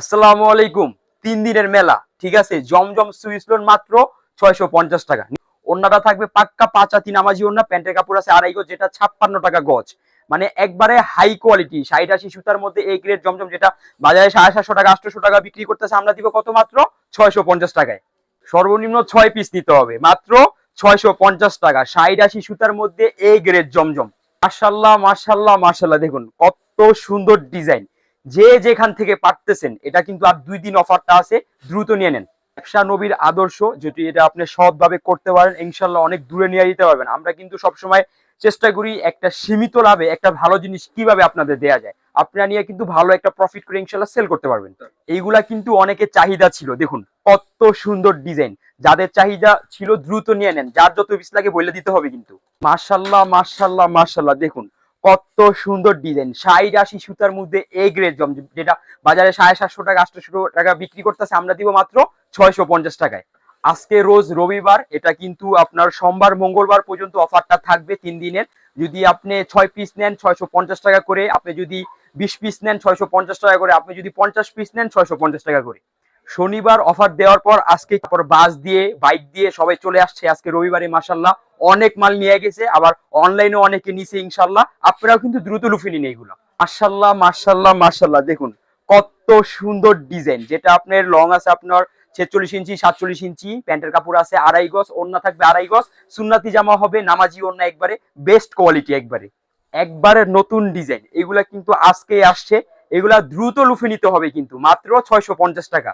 আসসালামু আলাইকুম। তিন দিনের মেলা, ঠিক আছে? জমজম সুইস লোন মাত্র ছয়শো পঞ্চাশ টাকা। অন্যটা থাকবে পাক্কা পাঁচাতি নামাজি অন্য প্যান্টের কাপড় আছে আড়াই যেটা ছাপ্পান্ন টাকা গজ। মানে একবারে হাই কোয়ালিটি ষাট আশি সুতার মধ্যে এই গ্রেড জমজম, যেটা বাজারে সাড়ে সাতশো টাকা, আটশো টাকা বিক্রি করতেছে, আমরা দিব কত মাত্র? ছয়শো পঞ্চাশ টাকায়। সর্বনিম্ন ছয় পিস নিতে হবে, মাত্র ছয়শো পঞ্চাশ টাকা। ষাট আশি সুতার মধ্যে এই গ্রেড জমজম। মার্শাল্লাহ মার্শাল্লাহ মার্শাল্লাহ দেখুন, কত সুন্দর ডিজাইন যে যেখান থেকে পারতেছেন, এটা কিন্তু আর দুই দিন অফারটা আছে, দ্রুত নিয়ে নেন। ব্যবসা নবীর আদর্শ যদি এটা আপনি সৎভাবে করতে পারেন, ইনশাল্লাহ অনেক দূরে নিয়ে যেতে পারবেন। আমরা কিন্তু সবসময় চেষ্টা করি একটা সীমিত লাভে একটা ভালো জিনিস কীভাবে আপনাদের দেয়া যায়। আপনারা নিয়ে কিন্তু ভালো একটা প্রফিট করে ইনশাল্লাহ সেল করতে পারবেন। এইগুলা কিন্তু অনেকের চাহিদা ছিল। দেখুন, কত সুন্দর ডিজাইন যাদের চাহিদা ছিল দ্রুত নিয়ে নেন। যার যত পিস লাগে বলে দিতে হবে কিন্তু। মার্শাল্লাহ মার্শাল্লাহ মার্শাল্লাহ দেখুন কত সুন্দর ডিজাইন ষাট আশি সুতার মধ্যে এ গ্রেড যেটা বাজারে সাড়ে সাতশো টাকা, আটশো টাকা বিক্রি করতেছে, আমরা দিব মাত্র ছয়শো পঞ্চাশ টাকায়। আজকে রোজ রবিবার, এটা কিন্তু আপনার সোমবার, মঙ্গলবার পর্যন্ত অফারটা থাকবে তিন দিনের। যদি আপনি ছয় পিস নেন, ছয়শো পঞ্চাশ টাকা করে। আপনি যদি বিশ পিস নেন, ছয়শো পঞ্চাশ টাকা করে। আপনি যদি পঞ্চাশ পিস নেন, ছয়শো পঞ্চাশ টাকা করে। শনিবার অফার দেওয়ার পর আজকে তারপর বাস দিয়ে, বাইক দিয়ে সবাই চলে আসছে আজকে রবিবারে মাসাল্লাহ অনেক মাল নিয়ে গেছে, আবার অনলাইনে অনেকে নিছে ইনশাল্লাহ আপনারাও কিন্তু দ্রুত লুফে নিন এইগুলো মার্শাল্লাহ মার্শাল্লাহ মার্শাল্লাহ দেখুন, কত সুন্দর ডিজাইন। যেটা আপনার লং আছে আপনার ছেচল্লিশ ইঞ্চি, সাতচল্লিশ ইঞ্চি, প্যান্টের কাপড় আছে আড়াই গজ, ওড়না থাকবে আড়াই গজ। সুন্নাতি জামা হবে, নামাজি ওড়না একবারে বেস্ট কোয়ালিটি একবারে। একবারে নতুন ডিজাইন। এগুলা কিন্তু আজকে আসছে, এগুলা দ্রুত লুফে নিতে হবে কিন্তু, মাত্র ছয়শো পঞ্চাশ টাকা।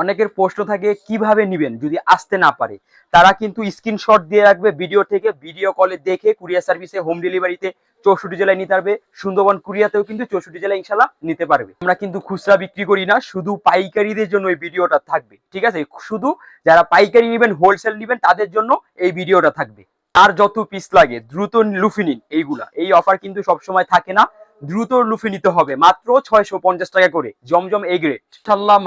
অনেকের প্রশ্ন থাকে, কীভাবে নিবেন? যদি আসতে না পারে, তারা কিন্তু স্ক্রিনশট দিয়ে রাখবে ভিডিও থেকে ভিডিও কলে দেখে কুরিয়ার সার্ভিসে হোম ডেলিভারিতে চৌষট্টি জেলায় নিতে পারবে। সুন্দরবন কুরিয়াতেও কিন্তু চৌষট্টি জেলায় ইনশাল্লাহ নিতে পারবে। আমরা কিন্তু খুচরা বিক্রি করি না, শুধু পাইকারিদের জন্য এই ভিডিওটা থাকবে, ঠিক আছে? শুধু যারা পাইকারি নেবেন হোলসেল নেবেন, তাদের জন্য এই ভিডিওটা থাকবে। আর যত পিস লাগে, দ্রুত লুফি নিন, এইগুলা। এই অফার কিন্তু সবসময় থাকে না। দ্রুত লুফে নিতে হবে। মাত্র ছয়শো পঞ্চাশ টাকা করে। জমজম এ গ্রেড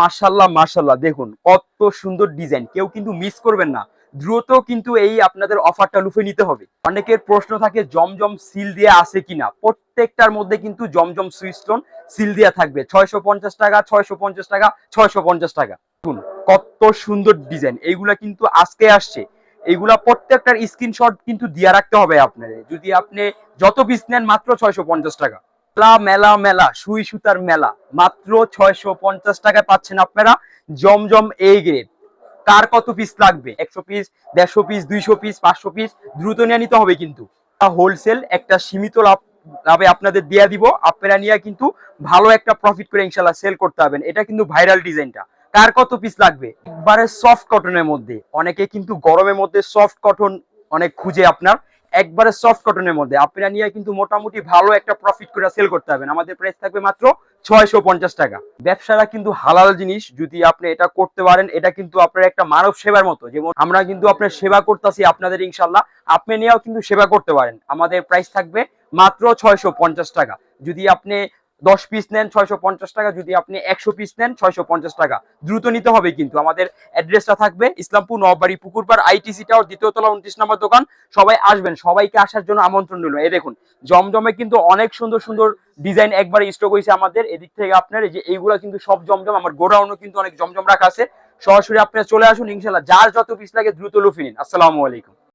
মাসাল্লাহ মাসাল্লাহ দেখুন, কত সুন্দর ডিজাইন কেউ কিন্তু মিস করবেন না। দ্রুত কিন্তু এই আপনাদের অফারটা লুফে নিতে হবে। অনেকের প্রশ্ন থাকে, জমজম সিল দিয়ে আছে কিনা? প্রত্যেকটার মধ্যে কিন্তু জমজম সুইস্টোন সিল দেওয়া থাকবে। ছয়শো পঞ্চাশ টাকা, ছয়শো পঞ্চাশ টাকা, ছয়শো পঞ্চাশ টাকা। দেখুন, কত সুন্দর ডিজাইন এইগুলা কিন্তু আজকে আসছে। এইগুলা প্রত্যেকটার স্ক্রিনশট কিন্তু দিয়ে রাখতে হবে আপনাদের। যদি আপনি যত পিস নেন, মাত্র ছয়শো পঞ্চাশ টাকা। মেলা মেলা মেলা, সুই সুতার মেলা। মাত্র ছয়শো পঞ্চাশ টাকায় পাচ্ছেন আপনারা জমজম এই গ্রেড কার কত পিস লাগবে? একশো পিস দেড়শো পিস দুইশো পিস পাঁচশো পিস দ্রুত নিয়ে নিতে হবে কিন্তু। হোলসেল একটা সীমিত লাভ লাভে আপনাদের দিয়ে দিব। আপনারা নিয়ে কিন্তু ভালো একটা প্রফিট করে ইনশাল্লাহ সেল করতে পারবেন। এটা কিন্তু ভাইরাল ডিজাইনটা। কার কত পিস লাগবে? একবারে সফট কটনের মধ্যে। অনেকে কিন্তু গরমের মধ্যে সফট কটন অনেক খুঁজে আপনার। একবারে সফট কটনের মধ্যে। আপনারা নিয়ে কিন্তু মোটামুটি ভালো একটা প্রফিট করে সেল করতে পারবেন। আমাদের প্রাইস থাকবে মাত্র ছয়শো পঞ্চাশ টাকা। ব্যবসারা কিন্তু হালাল জিনিস। যদি আপনি এটা করতে পারেন, এটা কিন্তু আপনার একটা মানব সেবার মতো। যেমন আমরা কিন্তু আপনার সেবা করতেছি আপনাদের ইনশাল্লাহ আপনি নিয়েও কিন্তু সেবা করতে পারেন। আমাদের প্রাইস থাকবে মাত্র ছয়শো পঞ্চাশ টাকা। যদি আপনি দশ পিস নেন, ছয়শো পঞ্চাশ টাকা। যদি আপনি একশো পিস নেন, ছয়শো পঞ্চাশ টাকা। দ্রুত নিতে হবে কিন্তু। আমাদের অ্যাড্রেসটা থাকবে ইসলামপুর নববাড়ি পুকুরপাড় আইটিসি টাওয়ার দ্বিতীয় তলা, উনত্রিশ নম্বর দোকান। সবাই আসবেন। সবাইকে আসার জন্য আমন্ত্রণ রইল। এই দেখুন, জমজমে কিন্তু অনেক সুন্দর সুন্দর ডিজাইন একবারে স্টক হয়েছে আমাদের। এদিক থেকে আপনার এই যে এইগুলা কিন্তু সব জমজম। আমার গোডাউনও কিন্তু অনেক জমজম রাখা আছে। সরাসরি আপনারা চলে আসুন ইনশাল্লাহ যার যত পিস লাগে দ্রুত লুফি নিন। আসসালামু আলাইকুম।